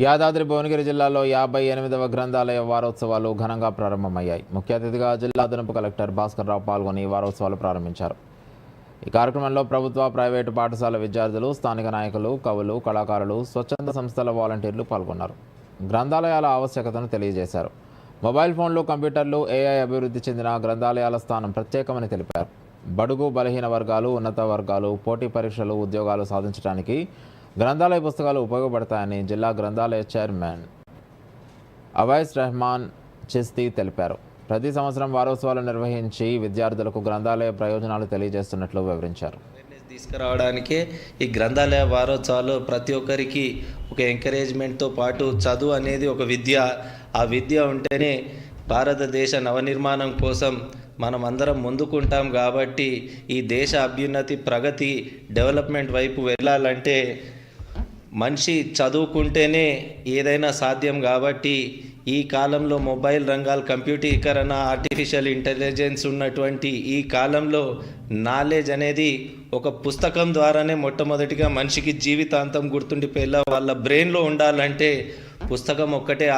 యాదాద్రి భువనగిరి జిల్లాలో యాభై ఎనిమిదవ గ్రంథాలయ వారోత్సవాలు ఘనంగా ప్రారంభమయ్యాయి. ముఖ్య అతిథిగా జిల్లా అదనపు కలెక్టర్ భాస్కర్ రావు పాల్గొని వారోత్సవాలు ప్రారంభించారు. ఈ కార్యక్రమంలో ప్రభుత్వ ప్రైవేటు పాఠశాల విద్యార్థులు స్థానిక నాయకులు కవులు కళాకారులు స్వచ్ఛంద సంస్థల వాలంటీర్లు పాల్గొన్నారు. గ్రంథాలయాల ఆవశ్యకతను తెలియజేశారు. మొబైల్ ఫోన్లు కంప్యూటర్లు ఏఐ అభివృద్ధి చెందిన గ్రంథాలయాల స్థానం ప్రత్యేకమని తెలిపారు. బడుగు బలహీన వర్గాలు ఉన్నత వర్గాలు పోటీ పరీక్షలు ఉద్యోగాలు సాధించడానికి గ్రంథాలయ పుస్తకాలు ఉపయోగపడతాయని జిల్లా గ్రంథాలయ చైర్మన్ అవైస్ రెహమాన్ చిస్తీ తెలిపారు. ప్రతి సంవత్సరం వారోత్సవాలు నిర్వహించి విద్యార్థులకు గ్రంథాలయ ప్రయోజనాలు తెలియజేస్తున్నట్లు వివరించారు. తీసుకురావడానికి తీసుకురావడానికే ఈ గ్రంథాలయ వారోత్సవాలు ప్రతి ఒక్కరికి ఒక ఎంకరేజ్మెంట్తో పాటు చదువు అనేది ఒక విద్య. ఆ విద్య ఉంటేనే భారతదేశ నవనిర్మాణం కోసం మనం అందరం ముందుకుంటాం కాబట్టి ఈ దేశ అభ్యున్నతి ప్రగతి డెవలప్మెంట్ వైపు వెళ్ళాలంటే మనిషి చదువుకుంటేనే ఏదైనా సాధ్యం కాబట్టి ఈ కాలంలో మొబైల్ రంగాలు కంప్యూటీకరణ ఆర్టిఫిషియల్ ఇంటెలిజెన్స్ ఉన్నటువంటి ఈ కాలంలో నాలెడ్జ్ అనేది ఒక పుస్తకం ద్వారానే మొట్టమొదటిగా మనిషికి జీవితాంతం గుర్తుండిపోయేలా వాళ్ళ బ్రెయిన్లో ఉండాలంటే పుస్తకం ఒక్కటే